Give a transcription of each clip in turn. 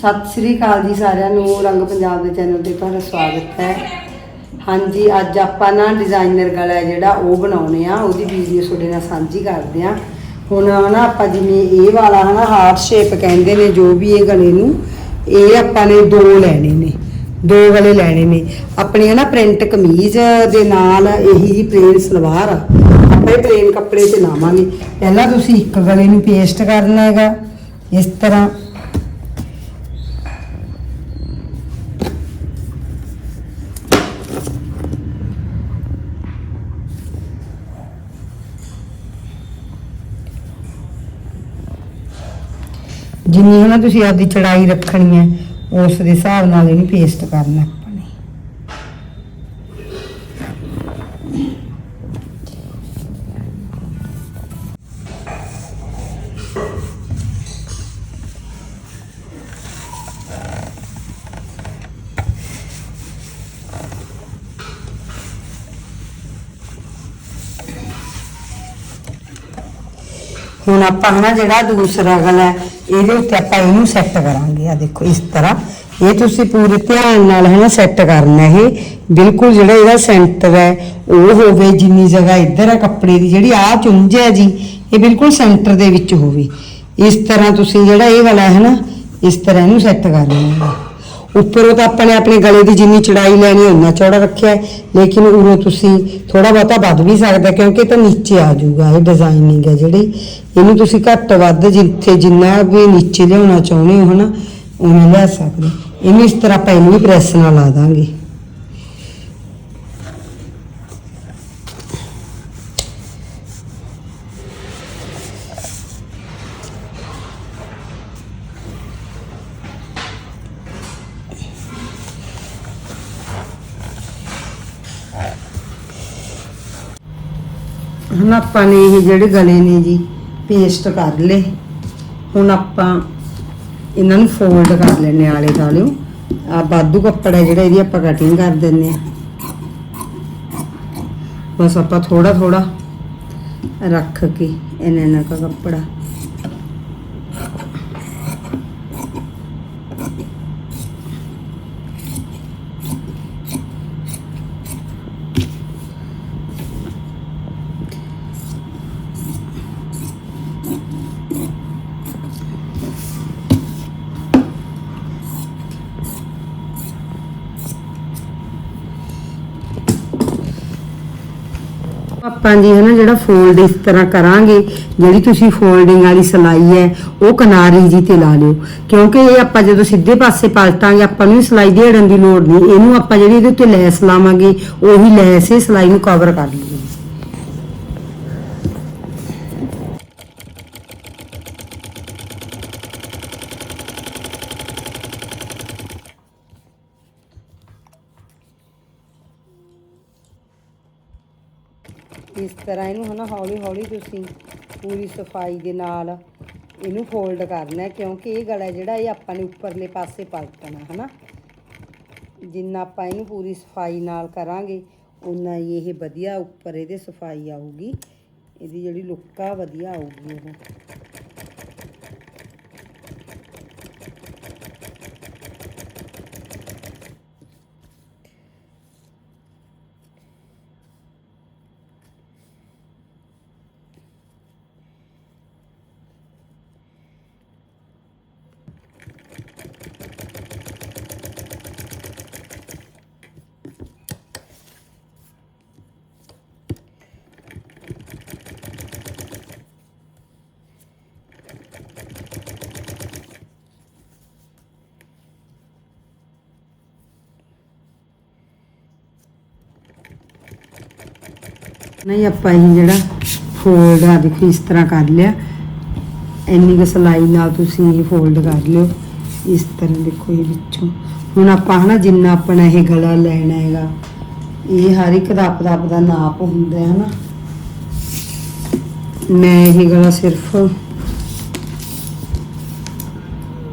ਸਤਿ ਸ੍ਰੀ ਅਕਾਲ ਜੀ ਸਾਰਿਆਂ ਨੂੰ, ਰੰਗ ਪੰਜਾਬ ਦੇ ਚੈਨਲ ਤੇ ਤੁਹਾਡਾ ਸਵਾਗਤ ਹੈ। ਹਾਂਜੀ, ਅੱਜ ਆਪਾਂ ਨਾ ਡਿਜ਼ਾਈਨਰ ਗਲਾ ਹੈ ਜਿਹੜਾ ਉਹ ਬਣਾਉਣੇ ਆ, ਉਹਦੀ ਵੀਡੀਓ ਤੁਹਾਡੇ ਨਾਲ ਸਾਂਝੀ ਕਰਦੇ ਆ। ਹੁਣ ਨਾ ਆਪਾਂ ਜਿਵੇਂ ਇਹ ਵਾਲਾ ਹਨਾ ਹਾਰਟ ਸ਼ੇਪ ਕਹਿੰਦੇ ਨੇ, ਜੋ ਵੀ ਇਹ ਗਲੇ ਨੂੰ, ਇਹ ਆਪਾਂ ਨੇ ਦੋ ਲੈਣੇ ਨੇ, ਦੋ ਗਲੇ ਲੈਣੇ ਨੇ। ਆਪਣੀ ਹਨਾ ਪ੍ਰਿੰਟ ਕਮੀਜ਼ ਦੇ ਨਾਲ ਇਹੀ ਜੀ ਪਲੇਨ ਸਲਵਾਰ ਆ ਆਪਾਂ ਇਹ ਪਲੇਨ ਕੱਪੜੇ ਤੇ ਲਾਵਾਂਗੇ। ਪਹਿਲਾਂ ਤੁਸੀਂ ਇੱਕ ਗਲੇ ਨੂੰ ਪੇਸਟ ਕਰਨਾ ਹੈਗਾ, ਇਸ ਤਰ੍ਹਾਂ। ਜਿੰਨੀ ਹਨਾ ਤੁਸੀਂ ਆਪਦੀ ਚੜਾਈ ਰੱਖਣੀ ਹੈ, ਉਸ ਦੇ ਹਿਸਾਬ ਨਾਲ ਇਹਨੂੰ ਪੇਸਟ ਕਰਨਾ ਆਪਾਂ ਨੇ। ਹੁਣ ਆਪਾਂ ਹਨਾ ਜਿਹੜਾ ਦੂਸਰਾ ਗਲਾ ਹੈ ਇਹਦੇ ਉੱਤੇ ਆਪਾਂ ਇਹਨੂੰ ਸੈੱਟ ਕਰਾਂਗੇ। ਆ ਦੇਖੋ, ਇਸ ਤਰ੍ਹਾਂ। ਇਹ ਤੁਸੀਂ ਪੂਰੇ ਧਿਆਨ ਨਾਲ ਹੈ ਨਾ ਸੈੱਟ ਕਰਨਾ ਇਹ। ਬਿਲਕੁਲ ਜਿਹੜਾ ਇਹਦਾ ਸੈਂਟਰ ਹੈ, ਉਹ ਹੋਵੇ, ਜਿੰਨੀ ਜਗ੍ਹਾ ਇੱਧਰ ਆ ਕੱਪੜੇ ਦੀ, ਜਿਹੜੀ ਆ ਚੁੰਝ ਹੈ ਜੀ, ਇਹ ਬਿਲਕੁਲ ਸੈਂਟਰ ਦੇ ਵਿੱਚ ਹੋਵੇ। ਇਸ ਤਰ੍ਹਾਂ ਤੁਸੀਂ ਜਿਹੜਾ ਇਹ ਵਾਲਾ ਹੈ ਨਾ, ਇਸ ਤਰ੍ਹਾਂ ਇਹਨੂੰ ਸੈੱਟ ਕਰ ਲੈਣਾ। ਹੈ ਉੱਪਰੋਂ ਤਾਂ ਆਪਾਂ ਨੇ ਆਪਣੇ ਗਲੇ ਦੀ ਜਿੰਨੀ ਚੜਾਈ ਲੈਣੀ ਉਨਾ ਚੌੜਾ ਰੱਖਿਆ ਹੈ, ਲੇਕਿਨ ਉਰੋਂ ਤੁਸੀਂ ਥੋੜਾ ਬਹੁਤਾ ਵੱਧ ਵੀ ਸਕਦਾ ਕਿਉਂਕਿ ਇਹ ਤਾਂ ਨੀਚੇ ਆ ਜਾਊਗਾ ਇਹ ਡਿਜ਼ਾਈਨਿੰਗ ਹੈ ਜਿਹੜੀ। ਇਹਨੂੰ ਤੁਸੀਂ ਘੱਟ ਵੱਧ ਜਿੱਥੇ ਜਿੰਨਾ ਵੀ ਨੀਚੇ ਲਿਆਉਣਾ ਚਾਹੁੰਦੇ ਹੋ ਨਾ ਉਵੇਂ ਲਿਆ ਸਕਦੇ ਹੋ। ਇਹਨੂੰ ਇਸ ਤਰ੍ਹਾਂ ਆਪਾਂ ਇਹਨੂੰ ਵੀ ਪ੍ਰੈਸ ਨਾਲ ਲਾ ਦਾਂਗੇ। ਹੁਣ ਆਪਾਂ ਨੇ ਇਹ ਜਿਹੜੇ ਗਲੇ ਨੇ ਜੀ ਪੇਸਟ ਕਰ ਲਏ। ਹੁਣ ਆਪਾਂ ਇਹਨਾਂ ਨੂੰ ਫੋਲਡ ਕਰ ਲੈਣੇ ਆਲੇ ਦਾਲਿਓ ਆ ਬਾਦੂ ਕੱਪੜਾ ਜਿਹੜਾ, ਇਹਦੀ ਆਪਾਂ ਕਟਿੰਗ ਕਰ ਦਿੰਨੇ ਆ ਬਸ ਆਪਾਂ ਥੋੜਾ ਥੋੜਾ ਰੱਖ ਕੇ ਇਹਨਾਂ ਇਹਨਾਂ ਦਾ ਕੱਪੜਾ। ਆਪਾਂ ਜੀ ਹੈ ਨਾ ਜਿਹੜਾ ਫੋਲਡ ਇਸ ਤਰ੍ਹਾਂ ਕਰਾਂਗੇ, ਜਿਹੜੀ ਤੁਸੀਂ ਫੋਲਡਿੰਗ ਵਾਲੀ ਸਲਾਈ ਹੈ, ਉਹ ਕਿਨਾਰੀ ਜੀ ਤੇ ਲਾ ਲਿਓ। ਕਿਉਂਕਿ ਇਹ ਆਪਾਂ ਜਦੋਂ ਸਿੱਧੇ ਪਾਸੇ ਪਲਟਾਂਗੇ, ਆਪਾਂ ਨੂੰ ਸਲਾਈ ਦੇੜਨ ਦੀ ਲੋੜ ਨਹੀਂ। ਇਹਨੂੰ ਆਪਾਂ ਜਿਹੜੀ ਇਹਦੇ ਉੱਤੇ ਲੈਸ ਲਾਵਾਂਗੇ, ਉਹੀ ਲੈਸ ਇਹ ਸਲਾਈ ਨੂੰ ਕਵਰ ਕਰ ਲੂਗੀ ਤਰ੍ਹਾਂ ਇਹਨੂੰ ਹਨਾ ਹੌਲੀ ਹੌਲੀ ਤੁਸੀਂ ਪੂਰੀ ਸਫ਼ਾਈ ਦੇ ਨਾਲ ਇਹਨੂੰ ਫੋਲਡ ਕਰਨਾ ਕਿਉਂਕਿ ਇਹ ਗਲਾ ਜਿਹੜਾ ਇਹ ਆਪਾਂ ਨੇ ਉੱਪਰਲੇ ਪਾਸੇ ਪਲਟਣਾ ਹਨਾ। ਜਿੰਨਾ ਆਪਾਂ ਇਹਨੂੰ ਪੂਰੀ ਸਫ਼ਾਈ ਨਾਲ ਕਰਾਂਗੇ ਉਨਾ ਹੀ ਇਹ ਵਧੀਆ ਉੱਪਰ ਇਹਦੇ ਸਫ਼ਾਈ ਆਊਗੀ। ਇਹਦੀ ਜਿਹੜੀ ਲੁੱਕ ਆ ਵਧੀਆ ਆਊਗੀ ਉਹ ਨਹੀਂ, ਆਪਾਂ ਇਹ ਜਿਹੜਾ ਫੋਲਡ ਆ, ਦੇਖੋ, ਇਸ ਤਰ੍ਹਾਂ ਕਰ ਲਿਆ। ਇੰਨੀ ਕੁ ਸਲਾਈ ਨਾਲ ਤੁਸੀਂ ਇਹ ਫੋਲਡ ਕਰ ਲਿਓ। ਇਸ ਤਰ੍ਹਾਂ ਦੇਖੋ ਇਹ ਵਿੱਚੋਂ। ਹੁਣ ਆਪਾਂ ਹਨਾ, ਜਿੰਨਾ ਆਪਣਾ ਇਹ ਗਲਾ ਲੈਣਾ ਹੈਗਾ, ਇਹ ਹਰ ਇੱਕ ਦਾ ਆਪਦਾ ਆਪਦਾ ਨਾਪ ਹੁੰਦਾ ਹੈ ਹਨਾ। ਮੈਂ ਇਹ ਗਲਾ ਸਿਰਫ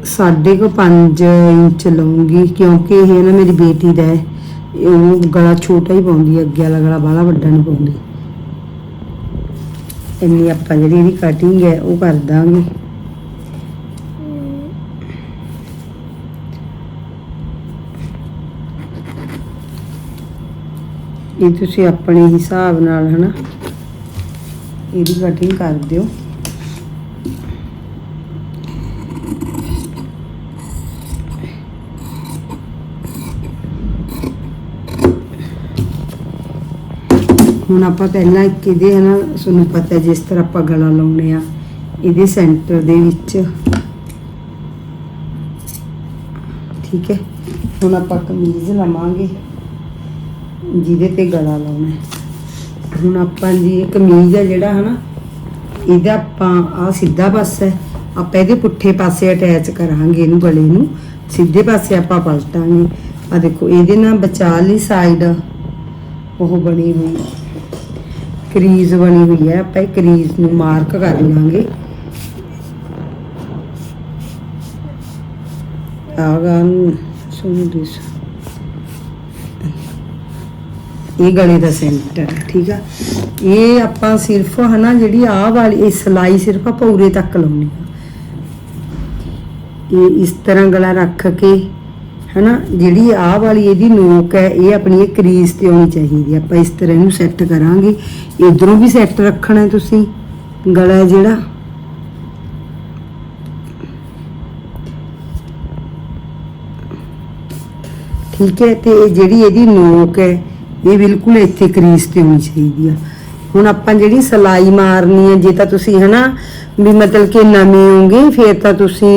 ਸਾਢੇ ਕੁ 5 ਇੰਚ ਲਵਾਂਗੀ ਕਿਉਂਕਿ ਇਹ ਨਾ ਮੇਰੀ ਬੇਟੀ ਦਾ ਹੈ। ਉਹ ਗਲਾ ਛੋਟਾ ਹੀ ਪਾਉਂਦੀ ਹੈ, ਅੱਗੇ ਵਾਲਾ ਗਲਾ ਬਾਹਲਾ ਵੱਡਾ ਨਹੀਂ ਪਾਉਂਦੀ। ਇੰਨੀ ਆਪਾਂ ਜਿਹੜੀ ਇਹਦੀ ਕਟਿੰਗ ਹੈ, ਉਹ ਕਰ ਦਾਂਗੇ। ਇਹ ਤੁਸੀਂ ਆਪਣੇ ਹਿਸਾਬ ਨਾਲ ਹਨਾ, ਇਹਦੀ ਕਟਿੰਗ ਕਰ ਦਿਓ। ਹੁਣ ਆਪਾਂ ਪਹਿਲਾਂ ਇੱਕ ਇਹਦੇ ਹਨਾ ਤੁਹਾਨੂੰ ਪਤਾ ਜਿਸ ਤਰ੍ਹਾਂ ਆਪਾਂ ਗਲਾ ਲਾਉਣੇ ਆ, ਇਹਦੇ ਸੈਂਟਰ ਦੇ ਵਿੱਚ। ਠੀਕ ਹੈ? ਹੁਣ ਆਪਾਂ ਕਮੀਜ਼ ਲਵਾਂਗੇ, ਜਿਹਦੇ ਤੇ ਗਲਾ ਲਾਉਣਾ ਹੁਣ ਆਪਾਂ ਜੀ, ਇਹ ਕਮੀਜ਼ ਹੈ ਜਿਹੜਾ ਹਨਾ, ਇਹਦਾ ਆਪਾਂ ਆ ਸਿੱਧਾ ਪਾਸਾ ਹੈ, ਆਪਾਂ ਇਹਦੇ ਪੁੱਠੇ ਪਾਸੇ ਅਟੈਚ ਕਰਾਂਗੇ ਇਹਨੂੰ ਗਲੇ ਨੂੰ, ਸਿੱਧੇ ਪਾਸੇ ਆਪਾਂ ਪਲਟਾਂਗੇ। ਆ ਦੇਖੋ, ਇਹਦੇ ਨਾਲ ਵਿਚਾਲੀ ਸਾਈਡ ਉਹ ਬਣੀ ਹੋਈ। ਕਰੀਜ਼ ਬਣੀ ਹੋਈ ਹੈ, ਆਪਾਂ ਇਹ ਕਰੀਜ਼ ਨੂੰ ਮਾਰਕ ਕਰ ਲਾਂਗੇ। ਆਗਾ ਸੁਣ ਦਿਸ ਇਹ ਗਲੇ ਦਾ ਸੈਂਟਰ ਠੀਕ ਆ? ਇਹ ਆਪਾਂ ਸਿਰਫ ਹਨਾ, ਜਿਹੜੀ ਆਹ ਵਾਲੀ, ਇਹ ਸਲਾਈ ਸਿਰਫ ਆਪਾਂ ਉਰੇ ਤੱਕ ਲਾਉਣੀ ਆ। ਇਹ ਇਸ ਤਰ੍ਹਾਂ ਗਲਾ ਰੱਖ ਕੇ ਹਨਾ? ਜਿਹੜੀ ਆਹ ਵਾਲੀ ਇਹਦੀ ਨੋਕ ਹੈ, ਇਹ ਆਪਣੀ ਇਹ ਕਰੀਜ਼ ਤੇ ਆਉਣੀ ਚਾਹੀਦੀ ਆਪਾਂ ਇਸ ਤਰ੍ਹਾਂ ਇਹਨੂੰ ਸੈੱਟ ਕਰਾਂਗੇ। ਇਧਰੋਂ ਵੀ ਸੈੱਟ ਰੱਖਣਾ ਤੁਸੀਂ, ਗਲਾ ਜਿਹੜਾ। ਠੀਕ ਹੈ, ਤੇ ਜਿਹੜੀ ਇਹਦੀ ਨੋਕ ਹੈ, ਇਹ ਬਿਲਕੁਲ ਇੱਥੇ ਕਰੀਜ਼ ਤੇ ਹੋਣੀ ਚਾਹੀਦੀ ਆ। ਹੁਣ ਆਪਾਂ ਜਿਹੜੀ ਸਲਾਈ ਮਾਰਨੀ ਹੈ, ਜੇ ਤਾਂ ਤੁਸੀਂ ਹਨਾ ਵੀ ਮਤਲਬ ਕਿ ਨਵੇਂ ਹੋਗੇ ਫਿਰ ਤਾਂ ਤੁਸੀਂ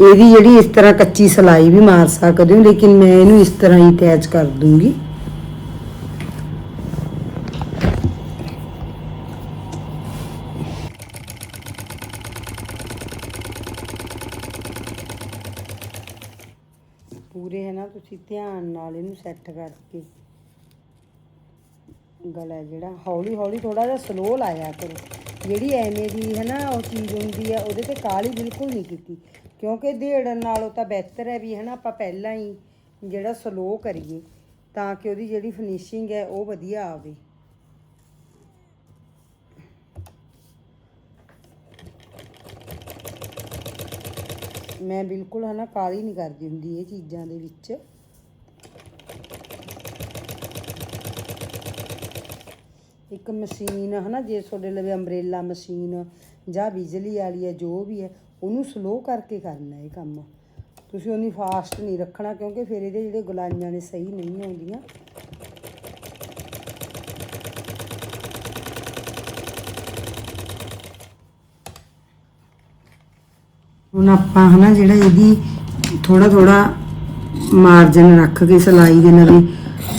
ਇਹਦੀ ਜਿਹੜੀ ਇਸ ਤਰ੍ਹਾਂ ਕੱਚੀ ਸਲਾਈ ਵੀ ਮਾਰ ਸਕਦੇ ਹੋ, ਲੇਕਿਨ ਮੈਂ ਇਹਨੂੰ ਇਸ ਤਰ੍ਹਾਂ ਹੀ ਅਟੈਚ ਕਰ ਦੂੰਗੀ। ਪੂਰੇ ਹੈ ਨਾ ਤੁਸੀਂ ਧਿਆਨ ਨਾਲ ਇਹਨੂੰ ਸੈੱਟ ਕਰਕੇ ਗਲਾ ਜਿਹੜਾ। ਹੌਲੀ ਹੌਲੀ ਥੋੜਾ ਜਿਹਾ ਸਲੋ ਲਾਇਆ ਕਰੋ। ਜਿਹੜੀ ਐਵੇਂ ਦੀ ਹੈ ਨਾ, ਉਹ ਚੀਜ਼ ਹੁੰਦੀ ਹੈ ਉਹਦੇ ਤੇ ਕਾਲੀ ਬਿਲਕੁਲ ਨਹੀਂ ਕੀਤੀ। ਕਿਉਂਕਿ ਦੇੜਨ ਨਾਲੋਂ ਤਾਂ ਬਿਹਤਰ ਹੈ ਵੀ ਹੈ ਨਾ, ਆਪਾਂ ਪਹਿਲਾਂ ਹੀ ਜਿਹੜਾ ਸਲੋ ਕਰੀਏ, ਤਾਂ ਕਿ ਉਹਦੀ ਜਿਹੜੀ ਫਿਨਿਸ਼ਿੰਗ ਹੈ, ਉਹ ਵਧੀਆ ਆਵੇ। ਮੈਂ ਬਿਲਕੁਲ ਹਨਾ ਕਾਲੀ ਨਹੀਂ ਕਰਦੀ ਹੁੰਦੀ ਇਹ ਚੀਜ਼ਾਂ ਦੇ ਵਿੱਚ। ਇੱਕ ਮਸ਼ੀਨ, ਹਨਾ, ਜੇ ਤੁਹਾਡੇ ਲਵੇ ਅੰਬ੍ਰੇਲਾ ਮਸ਼ੀਨ, ਜਾਂ ਬਿਜਲੀ ਵਾਲੀ ਹੈ, ਜੋ ਵੀ ਹੈ, ਉਹਨੂੰ ਸਲੋ ਕਰਕੇ ਕਰਨਾ ਇਹ ਕੰਮ। ਤੁਸੀਂ ਉਹਨੀ ਫਾਸਟ ਨਹੀਂ ਰੱਖਣਾ, ਕਿਉਂਕਿ ਫਿਰ ਇਹਦੇ ਜਿਹੜੇ ਗੁਲਾਈਆਂ ਨੇ, ਸਹੀ ਨਹੀਂ ਆਉਂਦੀਆਂ। ਹੁਣ ਆਪਾਂ, ਹਨਾ, ਜਿਹੜਾ ਇਹਦੀ ਥੋੜਾ ਥੋੜਾ ਮਾਰਜਨ ਰੱਖ ਕੇ, ਸਲਾਈ ਦੇ ਨਾਲ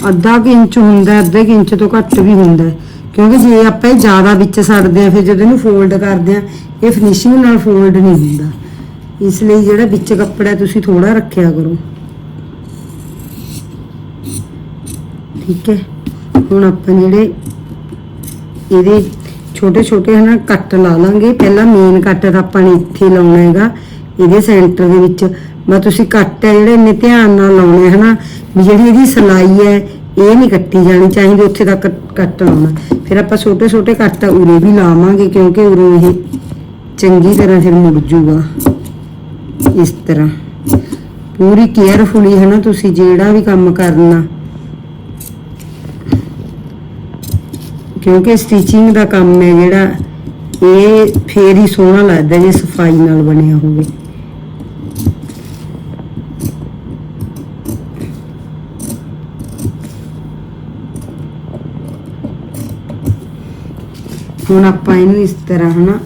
ਅੱਧਾ ਕੁ ਇੰਚ ਹੁੰਦਾ, ਅੱਧੇ ਕੁ ਇੰਚ ਤੋਂ ਘੱਟ ਵੀ ਹੁੰਦਾ। ਕਿਉਂਕਿ ਜੇ ਆਪਾਂ ਇਹ ਜ਼ਿਆਦਾ ਵਿੱਚ ਛੱਡਦੇ ਆ, ਫਿਰ ਜਦੋਂ ਇਹਨੂੰ ਫੋਲਡ ਕਰਦੇ ਆ, ਇਹ ਫਿਨਿਸ਼ਿੰਗ ਨਾਲ ਫੋਲਡ ਨਹੀਂ ਹੁੰਦਾ। ਇਸ ਲਈ ਜਿਹੜਾ ਵਿੱਚ ਕੱਪੜਾ ਤੁਸੀਂ ਥੋੜਾ ਰੱਖਿਆ ਕਰੋ। ਠੀਕ ਹੈ? ਹੁਣ ਆਪਾਂ ਜਿਹੜੇ ਇਹਦੇ ਛੋਟੇ ਛੋਟੇ ਹਨਾ ਕੱਟ ਲਾ ਲਾਂਗੇ। ਪਹਿਲਾਂ ਮੇਨ ਕੱਟ ਤਾਂ ਆਪਾਂ ਨੇ ਇੱਥੇ ਲਾਉਣਾ ਹੈਗਾ, ਇਹਦੇ ਸੈਂਟਰ ਦੇ ਵਿੱਚ। ਮੈਂ ਤੁਸੀਂ ਕੱਟ ਹੈ ਜਿਹੜੇ ਇੰਨੇ ਧਿਆਨ ਨਾਲ ਲਾਉਣੇ ਹਨਾ, ਵੀ ਜਿਹੜੀ ਇਹਦੀ ਸਲਾਈ ਹੈ ਇਹ ਨਹੀਂ ਕੱਟੀ ਜਾਣੀ ਚਾਹੀਦੀ, ਉੱਥੇ ਤੱਕ ਕੱਟ ਲਾਉਣਾ ਫਿਰ ਆਪਾਂ ਛੋਟੇ ਛੋਟੇ ਕੱਟ ਉਰੇ ਵੀ ਲਾਵਾਂਗੇ, ਕਿਉਂਕਿ ਉਰੇ ਇਹ ਚੰਗੀ ਤਰ੍ਹਾਂ ਫਿਰ ਮੁੜ ਜੂਗਾ। ਇਸ ਤਰ੍ਹਾਂ। ਪੂਰੀ ਕੇਅਰਫੁਲੀ ਹੈ ਨਾ ਤੁਸੀਂ, ਜਿਹੜਾ ਵੀ ਕੰਮ ਕਰਨਾ। ਕਿਉਂਕਿ ਸਟਿਚਿੰਗ ਦਾ ਕੰਮ ਹੈ ਜਿਹੜਾ, ਇਹ ਫੇਰ ਹੀ ਸੋਹਣਾ ਲੱਗਦਾ ਜੇ ਸਫ਼ਾਈ ਨਾਲ ਬਣਿਆ ਹੋਵੇ। ਹੁਣ ਆਪਾਂ ਇਹਨੂੰ ਇਸ ਤਰ੍ਹਾਂ ਹਨਾ,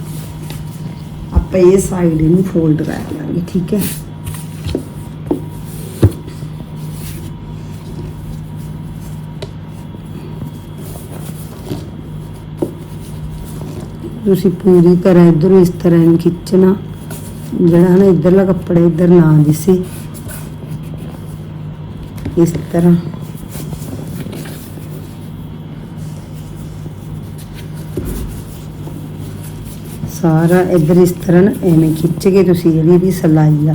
ਆਪਾਂ ਇਹ ਸਾਈਡ ਇਹਨੂੰ ਫੋਲਡ ਕਰ ਲਾਂਗੇ, ਠੀਕ ਹੈ? ਤੁਸੀਂ ਪੂਰੀ ਤਰ੍ਹਾਂ ਇਧਰੋਂ ਇਸ ਤਰ੍ਹਾਂ ਇਹਨੂੰ ਖਿੱਚਣਾ, ਜਿਹੜਾ ਹੈ ਨਾ ਇਧਰਲਾ ਕੱਪੜਾ ਇਧਰ ਨਾ ਦਿਸੇ। ਇਸ ਤਰ੍ਹਾਂ। ਸਾਰਾ ਇਧਰ ਇਸ ਤਰ੍ਹਾਂ ਨਾ ਐਵੇਂ ਖਿੱਚ ਕੇ ਤੁਸੀਂ ਜਿਹੜੀ ਇਹਦੀ ਸਲਾਈ ਆ,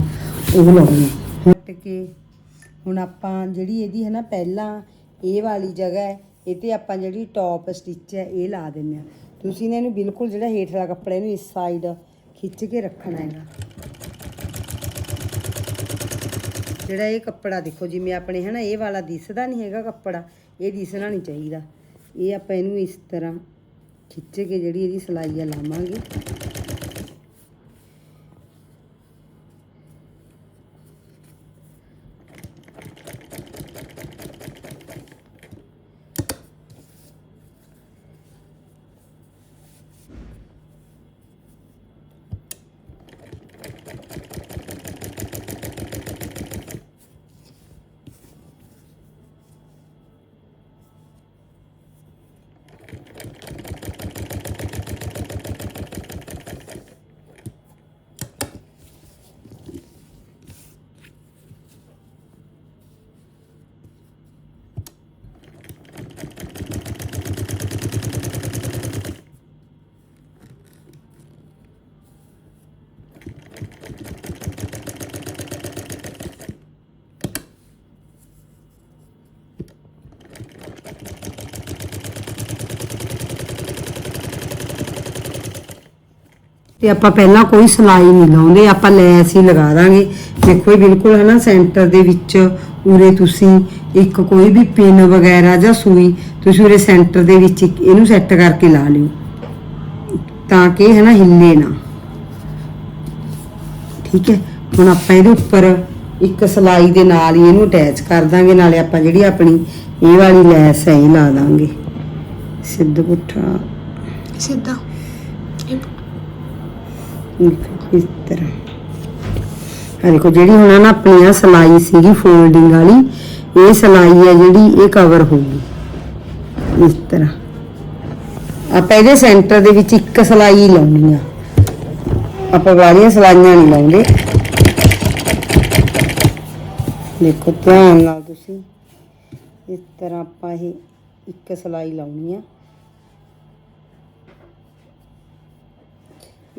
ਉਹ ਲਾਉਣੀ ਹਟ ਕੇ ਹੁਣ ਆਪਾਂ ਜਿਹੜੀ ਇਹਦੀ ਹੈ ਨਾ ਪਹਿਲਾਂ ਇਹ ਵਾਲੀ ਜਗ੍ਹਾ ਹੈ, ਇਹ ਤੇ ਆਪਾਂ ਜਿਹੜੀ ਟੌਪ ਸਟਿਚ ਹੈ, ਇਹ ਲਾ ਦਿੰਨੇ ਆ। ਤੁਸੀਂ ਨੇ ਇਹਨੂੰ ਬਿਲਕੁਲ ਜਿਹੜਾ ਹੇਠਲਾ ਕੱਪੜਾ ਇਹਨੂੰ ਇਸ ਸਾਈਡ ਖਿੱਚ ਕੇ ਰੱਖਣਾ ਹੈਗਾ ਜਿਹੜਾ ਇਹ ਕੱਪੜਾ ਦੇਖੋ, ਜਿਵੇਂ ਆਪਣੇ ਹੈ ਨਾ, ਇਹ ਵਾਲਾ ਦਿਸਦਾ ਨਹੀਂ ਹੈਗਾ ਕੱਪੜਾ, ਇਹ ਦਿਸਣਾ ਨਹੀਂ ਚਾਹੀਦਾ। ਇਹ ਆਪਾਂ ਇਹਨੂੰ ਇਸ ਤਰ੍ਹਾਂ ਖਿੱਚ ਕੇ ਜਿਹੜੀ ਇਹਦੀ ਸਲਾਈ ਆ ਲਾਵਾਂਗੇ। ਤੇ ਆਪਾਂ ਪਹਿਲਾਂ ਕੋਈ ਸਲਾਈ ਨਹੀਂ ਲਾਉਂਦੇ, ਆਪਾਂ ਲੈਸ ਹੀ ਲਗਾ ਦਾਂਗੇ। ਦੇਖੋ ਇਹ ਬਿਲਕੁਲ ਹੈ ਨਾ ਸੈਂਟਰ ਦੇ ਵਿੱਚ ਉਰੇ ਤੁਸੀਂ ਇੱਕ ਕੋਈ ਵੀ ਪਿਨ ਵਗੈਰਾ ਜਾਂ ਸੂਈ, ਤੁਸੀਂ ਉਰੇ ਸੈਂਟਰ ਦੇ ਵਿੱਚ ਇੱਕ ਇਹਨੂੰ ਸੈੱਟ ਕਰਕੇ ਲਾ ਲਿਓ। ਤਾਂ ਕਿ ਹੈ ਨਾ ਹਿੱਲੇ ਨਾ। ਠੀਕ ਹੈ? ਹੁਣ ਆਪਾਂ ਇਹਦੇ ਉੱਪਰ ਇੱਕ ਸਲਾਈ ਦੇ ਨਾਲ ਹੀ ਇਹਨੂੰ ਅਟੈਚ ਕਰ ਦਾਂਗੇ, ਨਾਲੇ ਆਪਾਂ ਜਿਹੜੀ ਆਪਣੀ ਇਹ ਵਾਲੀ ਲੈਸ ਹੈ, ਇਹ ਲਾ ਦਾਂਗੇ। ਸਿੱਧ ਪੁੱਠਾ। ਸਿੱਧਾ। ਇਸ ਤਰ੍ਹਾਂ ਆ ਜਿਹੜੀ ਹੁਣ ਨਾ ਆਪਣੀ ਆ ਸਲਾਈ ਸੀਗੀ ਫੋਲਡਿੰਗ ਵਾਲੀ, ਇਹ ਸਲਾਈ ਹੈ ਜਿਹੜੀ, ਇਹ ਕਵਰ ਹੋਊਗੀ। ਇਸ ਤਰ੍ਹਾਂ ਆਪਾਂ ਇਹਦੇ ਸੈਂਟਰ ਦੇ ਵਿੱਚ ਇੱਕ ਸਲਾਈ ਲਾਉਣੀ ਆ। ਆਪਾਂ ਵਾਲੀਆਂ ਸਲਾਈਆਂ ਨਹੀਂ ਲਾਉਂਦੇ। ਦੇਖੋ, ਧਿਆਨ ਨਾਲ ਤੁਸੀਂ ਇਸ ਤਰ੍ਹਾਂ ਆਪਾਂ ਇਹ ਇੱਕ ਸਲਾਈ ਲਾਉਣੀ ਆ।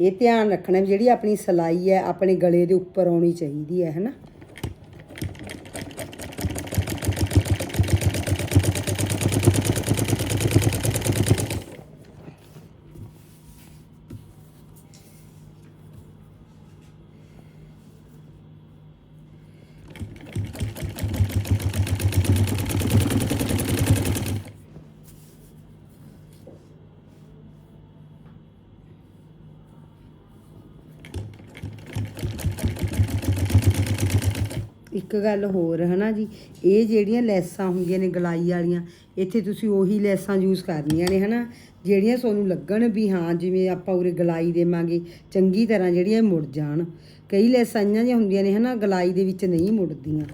ਇਹ ਧਿਆਨ ਰੱਖਣਾ ਵੀ ਜਿਹੜੀ ਆਪਣੀ ਸਲਾਈ ਹੈ, ਆਪਣੇ ਗਲੇ ਦੇ ਉੱਪਰ ਆਉਣੀ ਚਾਹੀਦੀ ਹੈ, ਹੈਨਾ? ਇੱਕ ਗੱਲ ਹੋਰ, ਹਨਾ ਜੀ? ਇਹ ਜਿਹੜੀਆਂ ਲੈਸਾਂ ਹੁੰਦੀਆਂ ਨੇ ਗਲਾਈ ਵਾਲੀਆਂ, ਇੱਥੇ ਤੁਸੀਂ ਉਹੀ ਲੈਸਾਂ ਯੂਜ਼ ਕਰਨੀਆਂ ਨੇ, ਹਨਾ? ਜਿਹੜੀਆਂ ਤੁਹਾਨੂੰ ਲੱਗਣ ਵੀ ਹਾਂ, ਜਿਵੇਂ ਆਪਾਂ ਉਰੇ ਗਲਾਈ ਦੇਵਾਂਗੇ, ਚੰਗੀ ਤਰ੍ਹਾਂ ਜਿਹੜੀਆਂ ਮੁੜ ਜਾਣ। ਕਈ ਲੈਸਾਂ ਇਹੀਆਂ ਜਿਹੀਆਂ ਹੁੰਦੀਆਂ ਨੇ, ਹਨਾ, ਗਲਾਈ ਦੇ ਵਿੱਚ ਨਹੀਂ ਮੁੜਦੀਆਂ।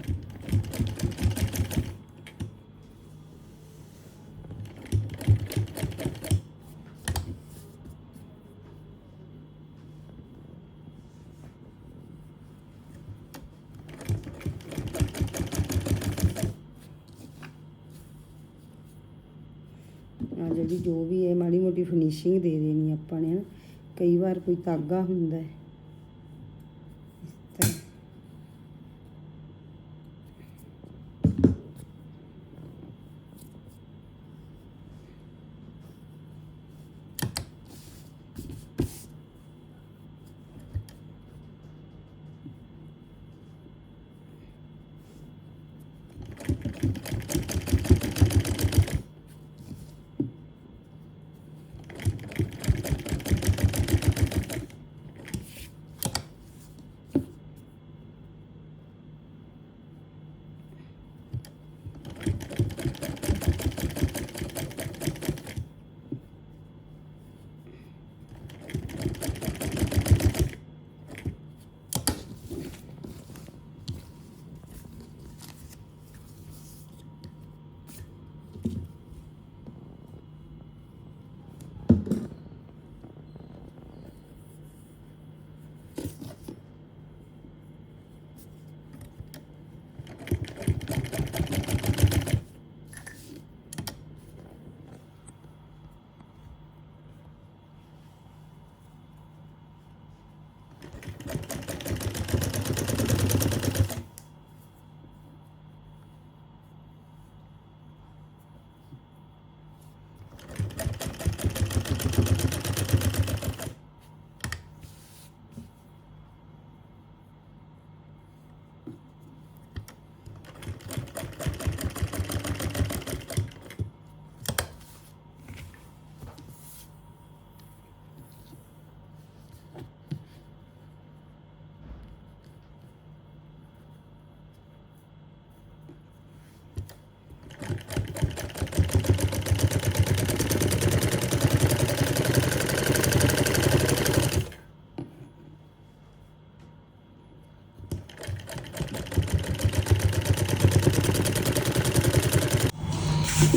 ਆ ਜਿਹੜੀ ਜੋ ਵੀ ਹੈ ਮਾੜੀ ਮੋਟੀ ਫਿਨਿਸ਼ਿੰਗ ਦੇ ਦੇਣੀ ਆਪਾਂ ਨੇ ਹਨਾ ਕਈ ਵਾਰ ਕੋਈ ਧਾਗਾ ਹੁੰਦਾ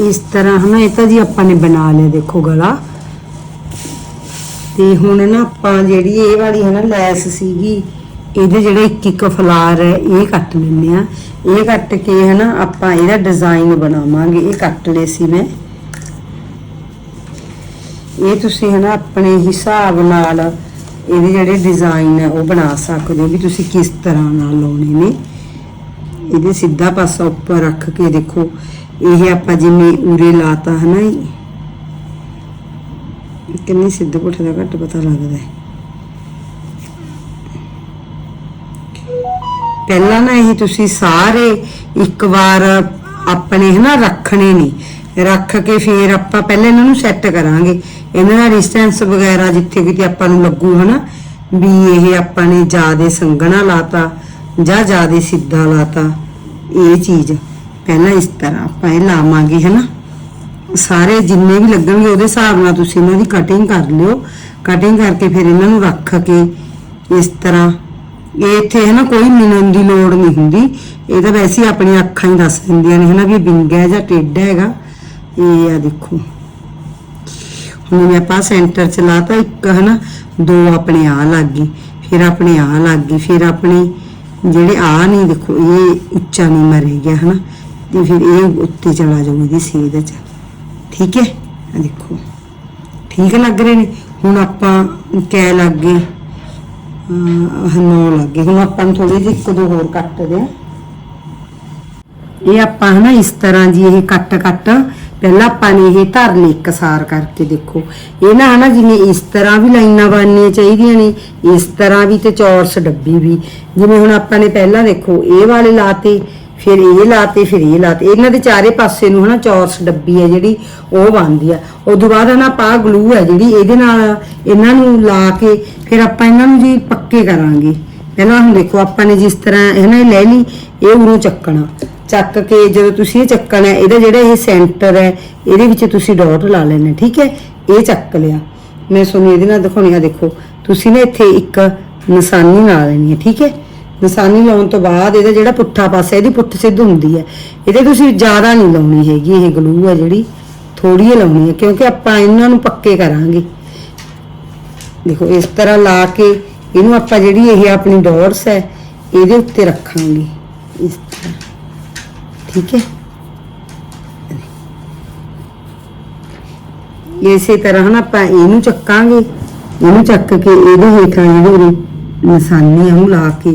ਇਸ ਤਰ੍ਹਾਂ ਹਨਾ, ਇਹ ਤਾਂ ਜੀ ਆਪਾਂ ਨੇ ਬਣਾ ਲਿਆ, ਦੇਖੋ ਗਲਾ। ਤੇ ਹੁਣ ਨਾ ਆਪਾਂ ਜਿਹੜੀ ਇਹ ਵਾਲੀ ਹੈ ਨਾ ਲੈਸ ਸੀਗੀ, ਇਹਦੇ ਜਿਹੜੇ ਇੱਕ ਇੱਕ ਫਲਾਰ ਹੈ, ਇਹ ਕੱਟ ਲੈਣੇ ਆ ਇਹ ਕੱਟ ਕੇ ਹੈ ਨਾ ਆਪਾਂ ਇਹਦਾ ਡਿਜ਼ਾਈਨ ਬਣਾਵਾਂਗੇ, ਇਹ ਕੱਟ ਲਏ ਸੀ ਮੈਂ। ਇਹ ਤੁਸੀਂ ਹੈ ਨਾ ਆਪਣੇ ਹਿਸਾਬ ਨਾਲ ਇਹਦੇ ਜਿਹੜੇ ਡਿਜ਼ਾਈਨ ਹੈ, ਉਹ ਬਣਾ ਸਕਦੇ ਹੋ ਵੀ ਤੁਸੀਂ ਕਿਸ ਤਰ੍ਹਾਂ ਨਾਲ ਲਾਉਣੇ ਨੇ। ਇਹਦੇ ਸਿੱਧਾ ਪਾਸਾ ਉੱਪਰ ਰੱਖ ਕੇ ਦੇਖੋ। ਇਹ ਆਪਾਂ ਜਿਵੇਂ ਉਰੇ ਲਾਤਾ ਹੈ ਨਾ ਇਹ ਕਿੰਨੀ ਸਿੱਧੇ ਪੁੱਠੇ ਦਾ ਘੱਟ ਪਤਾ ਲੱਗਦਾ ਹੈ। ਪਹਿਲਾਂ ਨਾ ਇਹ ਤੁਸੀਂ ਸਾਰੇ ਇੱਕ ਵਾਰ ਆਪਣੇ ਹਨਾ ਰੱਖਣੇ ਨਹੀਂ ਰੱਖ ਕੇ ਫਿਰ ਆਪਾਂ ਪਹਿਲਾਂ ਇਹਨਾਂ ਨੂੰ ਸੈੱਟ ਕਰਾਂਗੇ। ਇਹਨਾਂ ਦਾ ਡਿਸਟੈਂਸ ਵਗੈਰਾ ਜਿੱਥੇ ਕਿਤੇ ਆਪਾਂ ਨੂੰ ਲੱਗੂ ਹਨਾ, ਵੀ ਇਹ ਆਪਾਂ ਨੇ ਜਿਆਦੇ ਸੰਘਣਾ ਲਾਤਾ ਜਾਂ ਜ਼ਿਆਦਾ ਸਿੱਧਾ ਲਾਤਾ, ਇਹ ਚੀਜ਼। ਪਹਿਲਾਂ ਇਸ ਤਰ੍ਹਾਂ, ਆਪਾਂ ਇਹ ਲਾਵਾਂਗੇ, ਹਨਾ? ਸਾਰੇ ਜਿੰਨੇ ਵੀ ਲੱਗਣਗੇ ਉਹਦੇ ਹਿਸਾਬ ਨਾਲ ਤੁਸੀਂ ਇਹਨਾਂ ਦੀ ਕਟਿੰਗ ਕਰ ਲਿਓ। ਕਟਿੰਗ ਕਰਕੇ ਫਿਰ ਇਹਨਾਂ ਨੂੰ ਰੱਖ ਕੇ ਇਸ ਤਰ੍ਹਾਂ। ਇਹ ਇੱਥੇ ਹੈ ਨਾ ਕੋਈ ਮਿਣਨ ਦੀ ਲੋੜ ਨਹੀਂ ਹੁੰਦੀ। ਇਹ ਤਾਂ ਵੈਸੇ ਹੀ ਆਪਣੀਆਂ ਅੱਖਾਂ ਹੀ ਦੱਸ ਦਿੰਦੀਆਂ ਨੇ, ਹਨਾ, ਵੀ ਇਹ ਜਾਂ ਟੇਢਾ ਹੈਗਾ। ਇਹ ਆ ਦੇਖੋ। ਹੁਣ ਮੈਂ ਆਪਾਂ ਸੈਂਟਰ ਚ ਲਾਤਾ ਇੱਕ, ਹਨਾ, ਦੋ ਆਪਣੇ ਆ ਲੱਗ ਗਈ, ਫਿਰ ਆਪਣੇ ਆ ਲੱਗ ਗਈ, ਫਿਰ ਆਪਣੇ ਜਿਹੜੇ ਆ ਨਹੀਂ ਦੇਖੋ, ਇਹ ਉੱਚਾ ਨਹੀਂ ਮਰੇ ਗਿਆ, ਹਨਾ। ਤੇ ਫਿਰ ਇਹ ਉੱਤੇ ਚਲਾ ਜਾਊਗੀ ਇਹਦੀ ਸੇਧ ਚ। ਠੀਕ ਹੈ? ਆ ਦੇਖੋ। ਠੀਕ ਲੱਗ ਰਹੇ ਨੇ। ਹੁਣ ਆਪਾਂ ਕਹਿ ਲੱਗ ਗਏ। ਅਹ ਲੱਗ ਗਏ। ਹੁਣ ਆਪਾਂ ਨੂੰ ਥੋੜੇ ਜਿਹੇ ਇੱਕ ਦੋ ਹੋਰ ਕੱਟਦੇ ਆ ਇਹ ਆਪਾਂ ਹਨਾ ਇਸ ਤਰ੍ਹਾਂ ਜੀ ਇਹ ਕੱਟ ਕੱਟ। ਪਹਿਲਾਂ ਆਪਾਂ ਨੇ ਇਹ ਧਰਨੇ ਲਈ ਇਕਸਾਰ ਕਰਕੇ ਦੇਖੋ। ਇਹ ਨਾ ਹਨਾ ਜਿਵੇਂ ਇਸ ਤਰ੍ਹਾਂ ਵੀ ਲਾਈਨਾਂ ਬਣਨੀਆਂ ਚਾਹੀਦੀਆਂ ਨੇ। ਇਸ ਤਰ੍ਹਾਂ ਵੀ ਤੇ ਚੌਰਸ ਡੱਬੀ ਵੀ। ਜਿਵੇਂ ਹੁਣ ਆਪਾਂ ਨੇ ਪਹਿਲਾਂ ਦੇਖੋ, ਇਹ ਵਾਲੇ ਲਾਤੇ। ਫਿਰ ਇਹ ਲਾਤੇ, ਫਿਰ ਇਹ ਲਾਤੇ। ਇਹਨਾਂ ਦੇ ਚਾਰੇ ਪਾਸੇ ਨੂੰ ਹਨਾ ਚੌਰਸ ਡੱਬੀ ਹੈ ਜਿਹੜੀ, ਉਹ ਬਣਦੀ ਆ। ਉਦੋਂ ਬਾਅਦ ਹਨਾ ਪਾ ਗਲੂ ਹੈ ਜਿਹੜੀ, ਇਹਦੇ ਨਾਲ ਇਹਨਾਂ ਨੂੰ ਲਾ ਕੇ ਫਿਰ ਆਪਾਂ ਇਹਨਾਂ ਨੂੰ ਜੀ ਪੱਕੇ ਕਰਾਂਗੇ। ਪਹਿਲਾਂ ਹੁਣ ਦੇਖੋ, ਆਪਾਂ ਨੇ ਜਿਸ ਤਰ੍ਹਾਂ ਇਹ ਇਹ ਲੈ ਲਈ, ਇਹ ਉਰੋਂ ਚੱਕਣਾ। ਚੱਕ ਕੇ ਜਦੋਂ ਤੁਸੀਂ ਇਹ ਚੱਕਣਾ, ਇਹਦਾ ਜਿਹੜਾ ਇਹ ਸੈਂਟਰ ਹੈ, ਇਹਦੇ ਵਿੱਚ ਤੁਸੀਂ ਡਾਟ ਲਾ ਲੈਣਾ, ਠੀਕ ਹੈ? ਇਹ ਚੱਕ ਲਿਆ। ਮੈਂ ਤੁਹਾਨੂੰ ਇਹਦੇ ਨਾਲ ਦਿਖਾਉਣੀ ਆ, ਦੇਖੋ। ਤੁਸੀਂ ਨਾ ਇੱਥੇ ਇੱਕ ਨਿਸ਼ਾਨੀ ਲਾ ਲੈਣੀ ਹੈ, ਠੀਕ ਹੈ? ਨਿਸ਼ਾਨੀ ਲਾਉਣ ਤੋਂ ਬਾਅਦ ਇਹਦਾ ਜਿਹੜਾ ਪੁੱਠਾ ਪਾਸਾ, ਇਹਦੀ ਪੁੱਠ ਸਿੱਧ ਹੁੰਦੀ ਹੈ। ਇਹਦੇ ਤੁਸੀਂ ਜ਼ਿਆਦਾ ਨਹੀਂ ਲਾਉਣੀ ਹੈਗੀ, ਇਹ ਗਲੂ ਹੈ ਜਿਹੜੀ। ਥੋੜੀ ਹੀ ਲਾਉਣੀ ਹੈ, ਕਿਉਂਕਿ ਆਪਾਂ ਇਹਨਾਂ ਨੂੰ ਪੱਕੇ ਕਰਾਂਗੇ। ਦੇਖੋ, ਇਸ ਤਰ੍ਹਾਂ ਲਾ ਕੇ ਇਹਨੂੰ ਆਪਾਂ ਜਿਹੜੀ ਇਹ ਆਪਣੀ ਡੋਰਸ ਹੈ, ਇਹਦੇ ਉੱਤੇ ਰੱਖਾਂਗੇ। ਇਸ ਤਰ੍ਹਾਂ। ਠੀਕ ਹੈ? ਇਸੇ ਤਰ੍ਹਾਂ ਹਨਾ, ਆਪਾਂ ਇਹਨੂੰ ਚੱਕਾਂਗੇ। ਇਹਨੂੰ ਚੱਕ ਕੇ ਇਹਦੇ ਹੇਠਾਂ ਜਿਹੜੀ ਨਿਸ਼ਾਨੀ ਆ ਲਾ ਕੇ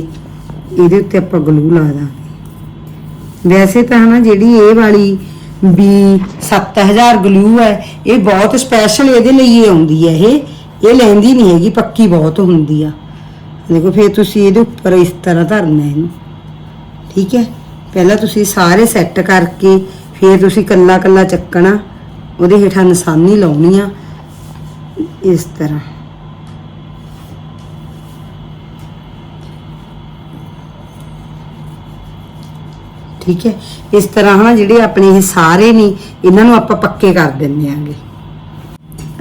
ਇਹਦੇ ਉੱਤੇ ਆਪਾਂ ਗਲੂ ਲਾ ਦਾਂਗੇ। ਵੈਸੇ ਤਾਂ ਹਨਾ ਜਿਹੜੀ ਇਹ ਵਾਲੀ ਵੀ 7000 ਗਲੂ ਹੈ, ਇਹ ਬਹੁਤ ਸਪੈਸ਼ਲ ਇਹਦੇ ਲਈ ਹੀ ਆਉਂਦੀ ਹੈ ਇਹ। ਇਹ ਲੈਂਦੀ ਨਹੀਂ ਹੈਗੀ, ਪੱਕੀ ਬਹੁਤ ਹੁੰਦੀ ਆ। ਦੇਖੋ ਫਿਰ ਤੁਸੀਂ ਇਹਦੇ ਉੱਪਰ ਇਸ ਤਰ੍ਹਾਂ ਧਰਨਾ ਇਹਨੂੰ। ਠੀਕ ਹੈ? ਪਹਿਲਾਂ ਤੁਸੀਂ ਸਾਰੇ ਸੈੱਟ ਕਰਕੇ ਫਿਰ ਤੁਸੀਂ ਕੱਲਾ ਕੱਲਾ ਚੱਕਣਾ, ਉਹਦੇ ਹੇਠਾਂ ਨਿਸ਼ਾਨੀ ਲਾਉਣੀ ਆ। ਇਸ ਤਰ੍ਹਾਂ। ਠੀਕ ਹੈ? ਇਸ ਤਰ੍ਹਾਂ ਹਨਾ ਜਿਹੜੇ ਆਪਣੇ ਇਹ ਸਾਰੇ ਨੇ, ਇਹਨਾਂ ਨੂੰ ਆਪਾਂ ਪੱਕੇ ਕਰ ਦਿੰਦੇ ਆਂਗੇ।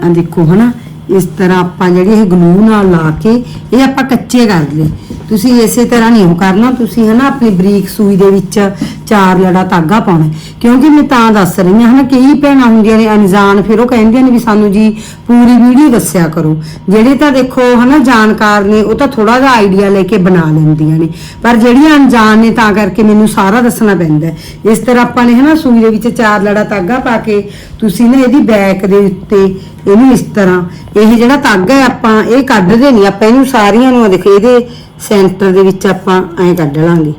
ਆ ਦੇਖੋ ਹਨਾ, ਇਸ ਤਰ੍ਹਾਂ ਆਪਾਂ ਜਿਹੜੀ ਇਹ ਗਲੂ ਨਾਲ ਲਾ ਕੇ ਇਹ ਆਪਾਂ ਕੱਚੇ ਕਰ ਲਏ। ਤੁਸੀਂ ਇਸੇ ਤਰ੍ਹਾਂ ਨਹੀਂ ਉਹ ਕਰਨਾ, ਤੁਸੀਂ ਹਨਾ ਆਪਣੀ ਬਰੀਕ ਸੂਈ ਦੇ ਵਿੱਚ ਚਾਰ ਲੜਾ ਧਾਗਾ ਪਾਉਣਾ ਕਿਉਂਕਿ ਮੈਂ ਤਾਂ ਦੱਸ ਰਹੀ ਹਾਂ ਹਨਾ, ਕਈ ਭੈਣਾਂ ਹੁੰਦੀਆਂ ਨੇ ਅਣਜਾਣ ਫਿਰ ਉਹ ਕਹਿੰਦੀਆਂ ਨੇ ਵੀ ਸਾਨੂੰ ਜੀ ਪੂਰੀ ਵੀਡੀਓ ਦੱਸਿਆ ਕਰੋ। ਜਿਹੜੇ ਤਾਂ ਦੇਖੋ ਹਨਾ, ਜਾਣਕਾਰ ਨੇ, ਉਹ ਤਾਂ ਥੋੜਾ ਜਿਹਾ ਆਈਡੀਆ ਲੈ ਕੇ ਬਣਾ ਲੈਂਦੀਆਂ ਨੇ। ਪਰ ਜਿਹੜੀਆਂ ਅਣਜਾਣ ਨੇ, ਤਾਂ ਕਰਕੇ ਮੈਨੂੰ ਸਾਰਾ ਦੱਸਣਾ ਪੈਂਦਾ ਇਸ ਤਰ੍ਹਾਂ ਆਪਾਂ ਨੇ ਹਨਾ, ਸੂਈ ਦੇ ਵਿੱਚ ਚਾਰ ਲੜਾ ਧਾਗਾ ਪਾ ਕੇ, ਤੁਸੀਂ ਨਾ ਇਹਦੀ ਬੈਕ ਦੇ ਉੱਤੇ ਇਹਨੂੰ ਇਸ ਤਰ੍ਹਾਂ, ਇਹ ਜਿਹੜਾ ਧਾਗਾ ਹੈ ਆਪਾਂ, ਇਹ ਕੱਢਦੇ ਨਹੀਂ, ਆਪਾਂ ਇਹਨੂੰ ਸਾਰੀਆਂ ਨੂੰ ਆਹ ਦੇਖੋ, ਇਹਦੇ ਸੈਂਟਰ ਦੇ ਵਿੱਚ ਆਪਾਂ ਐਂ ਕੱਢ ਲਾਂਗੇ।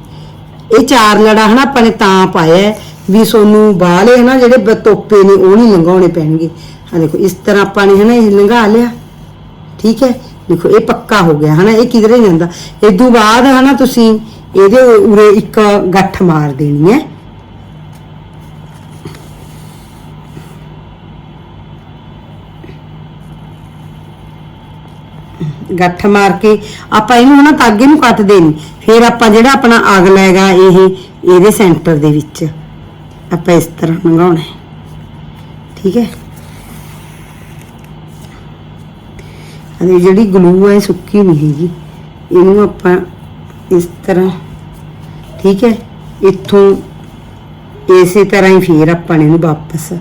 ਇਹ ਚਾਰ ਲੜਾ ਹਨਾ ਆਪਾਂ ਨੇ ਤਾਂ ਪਾਇਆ ਵੀ ਸੋਨੂੰ ਬਾਹਲੇ ਹਨਾ ਜਿਹੜੇ ਬ- ਤੋਪੇ ਨੇ ਉਹ ਨਹੀਂ ਲੰਘਾਉਣੇ ਪੈਣਗੇ। ਆ ਦੇਖੋ, ਇਸ ਤਰ੍ਹਾਂ ਆਪਾਂ ਨੇ ਹਨਾ ਇਹ ਲੰਘਾ ਲਿਆ। ਠੀਕ ਹੈ? ਦੇਖੋ, ਇਹ ਪੱਕਾ ਹੋ ਗਿਆ ਹਨਾ, ਇਹ ਕਿਧਰੇ ਜਾਂਦਾ। ਇਸ ਤੋਂ ਬਾਅਦ ਹਨਾ ਤੁਸੀਂ ਇਹਦੇ ਉਰੇ ਇੱਕ ਗੱਠ ਮਾਰ ਦੇਣੀ ਹੈ। ਗੱਠ ਮਾਰ ਕੇ ਆਪਾਂ ਇਹਨੂੰ ਹਨਾ ਤਾਗੇ ਨੂੰ ਕੱਟ ਦੇਣੀ ਫਿਰ ਆਪਾਂ ਜਿਹੜਾ ਆਪਣਾ ਅਗਲਾ ਹੈਗਾ ਇਹ, ਇਹਦੇ ਸੈਂਟਰ ਦੇ ਵਿੱਚ ਆਪਾਂ ਇਸ ਤਰ੍ਹਾਂ ਲੰਘਾਉਣਾ ਠੀਕ ਹੈ? ਅਰੇ ਜਿਹੜੀ ਗਲੂ ਹੈ ਇਹ ਸੁੱਕੀ ਨਹੀਂ ਹੈਗੀ। ਇਹਨੂੰ ਆਪਾਂ ਇਸ ਤਰ੍ਹਾਂ, ਠੀਕ ਹੈ? ਇੱਥੋਂ ਇਸੇ ਤਰ੍ਹਾਂ ਹੀ ਫੇਰ ਆਪਾਂ ਨੇ ਇਹਨੂੰ ਵਾਪਸ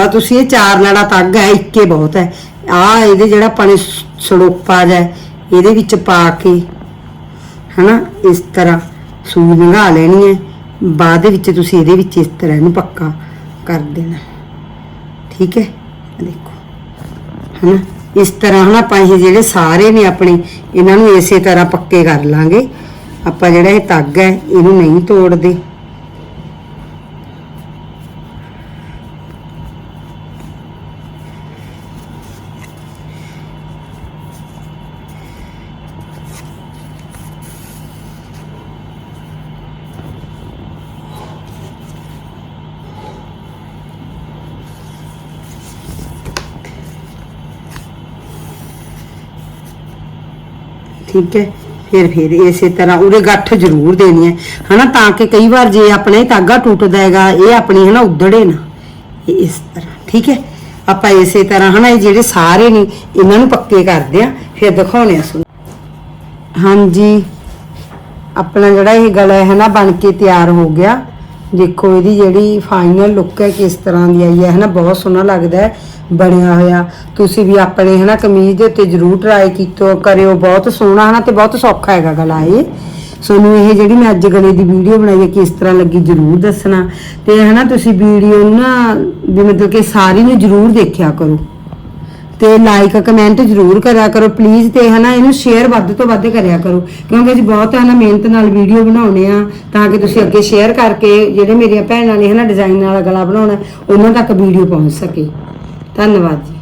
ਮੈਂ ਤੁਸੀਂ ਇਹ ਚਾਰ ਲੜਾ ਤੱਗ ਹੈ, ਇੱਕੇ ਬਹੁਤ ਹੈ। ਆ ਇਹਦੇ ਜਿਹੜਾ ਪਾਣੀ ਨੇ ਸ- ਸੜੋਪਾ ਜਿਹਾ ਇਹਦੇ ਵਿੱਚ ਪਾ ਕੇ, ਹਨਾ, ਇਸ ਤਰ੍ਹਾਂ ਸੂਈ ਲੰਘਾ ਲੈਣੀ ਹੈ। ਬਾਅਦ ਦੇ ਵਿੱਚ ਤੁਸੀਂ ਇਹਦੇ ਵਿੱਚ ਇਸ ਤਰ੍ਹਾਂ ਇਹਨੂੰ ਪੱਕਾ ਕਰ ਦੇਣਾ। ਠੀਕ ਹੈ? ਦੇਖੋ, ਹਨਾ, ਇਸ ਤਰ੍ਹਾਂ ਹਨਾ ਆਪਾਂ ਇਹ ਜਿਹੜੇ ਸਾਰੇ ਨੇ ਆਪਣੇ, ਇਹਨਾਂ ਨੂੰ ਇਸੇ ਤਰ੍ਹਾਂ ਪੱਕੇ ਕਰ ਲਾਂਗੇ। ਆਪਾਂ ਜਿਹੜਾ ਇਹ ਤੱਗ ਹੈ, ਇਹਨੂੰ ਨਹੀਂ ਤੋੜਦੇ। ਠੀਕ ਹੈ? ਫਿਰ ਫਿਰ ਇਸੇ ਤਰ੍ਹਾਂ ਉਰੇ ਗੱਠ ਜ਼ਰੂਰ ਦੇਣੀ ਹੈ। ਹਨਾ, ਤਾਂ ਕਿ ਕਈ ਵਾਰ ਜੇ ਆਪਣਾ ਇਹ ਧਾਗਾ ਟੁੱਟਦਾ ਹੈਗਾ, ਇਹ ਆਪਣੀ ਹਨਾ ਉਧੜੇ ਨਾ। ਇਸ ਤਰ੍ਹਾਂ, ਠੀਕ ਹੈ? ਆਪਾਂ ਇਸੇ ਤਰ੍ਹਾਂ ਹਨਾ, ਇਹ ਜਿਹੜੇ ਸਾਰੇ ਨੇ, ਇਹਨਾਂ ਨੂੰ ਪੱਕੇ ਕਰਦੇ ਆ ਫਿਰ ਦਿਖਾਉਣੇ ਆ ਸੁਣ ਹਾਂਜੀ। ਆਪਣਾ ਜਿਹੜਾ ਇਹ ਗਲਾ ਹੈ ਨਾ, ਬਣ ਕੇ ਤਿਆਰ ਹੋ ਗਿਆ। ਦੇਖੋ ਇਹਦੀ ਜਿਹੜੀ ਫਾਈਨਲ ਲੁੱਕ ਹੈ ਕਿਸ ਤਰ੍ਹਾਂ ਦੀ ਆਈ ਹੈ, ਹਨਾ, ਬਹੁਤ ਸੋਹਣਾ ਲੱਗਦਾ ਹੈ, ਬਣਿਆ ਹੋਇਆ। ਤੁਸੀਂ ਵੀ ਆਪਣੇ, ਹਨਾ, ਕਮੀਜ਼ ਦੇ ਉੱਤੇ ਜ਼ਰੂਰ ਟਰਾਈ ਕੀਤੋ, ਕਰਿਓ, ਬਹੁਤ ਸੋਹਣਾ, ਹਨਾ, ਤੇ ਬਹੁਤ ਸੌਖਾ ਹੈਗਾ ਗਲਾ ਇਹ। ਸੋਨੂੰ ਇਹ ਜਿਹੜੀ ਮੈਂ ਅੱਜ ਗਲੇ ਦੀ ਵੀਡੀਓ ਬਣਾਈ ਹੈ, ਕਿਸ ਤਰ੍ਹਾਂ ਲੱਗੀ ਜ਼ਰੂਰ ਦੱਸਣਾ। ਤੇ, ਹਨਾ, ਤੁਸੀਂ ਵੀਡੀਓ ਨਾ, ਵੀ ਮਤਲਬ ਕਿ ਸਾਰੀ ਨੂੰ ਜ਼ਰੂਰ ਦੇਖਿਆ ਕਰੋ। ਤੇ ਲਾਈਕ ਕਮੈਂਟ ਜ਼ਰੂਰ ਕਰਿਆ ਕਰੋ ਪਲੀਜ਼ ਤੇ ਹਨਾ ਇਹਨੂੰ ਸ਼ੇਅਰ ਵੱਧ ਤੋਂ ਵੱਧ ਕਰਿਆ ਕਰੋ, ਕਿਉਂਕਿ ਅਸੀਂ ਬਹੁਤ ਹਨਾ ਮਿਹਨਤ ਨਾਲ ਵੀਡੀਓ ਬਣਾਉਣੇ ਆ ਤਾਂ ਕਿ ਤੁਸੀਂ ਅੱਗੇ ਸ਼ੇਅਰ ਕਰਕੇ ਜਿਹੜੇ ਮੇਰੀਆਂ ਭੈਣਾਂ ਨੇ ਹਨਾ ਡਿਜ਼ਾਈਨ ਵਾਲਾ ਗਲਾ ਬਣਾਉਣਾ, ਉਹਨਾਂ ਤੱਕ ਵੀਡੀਓ ਪਹੁੰਚ ਸਕੇ। ਧੰਨਵਾਦ ਜੀ।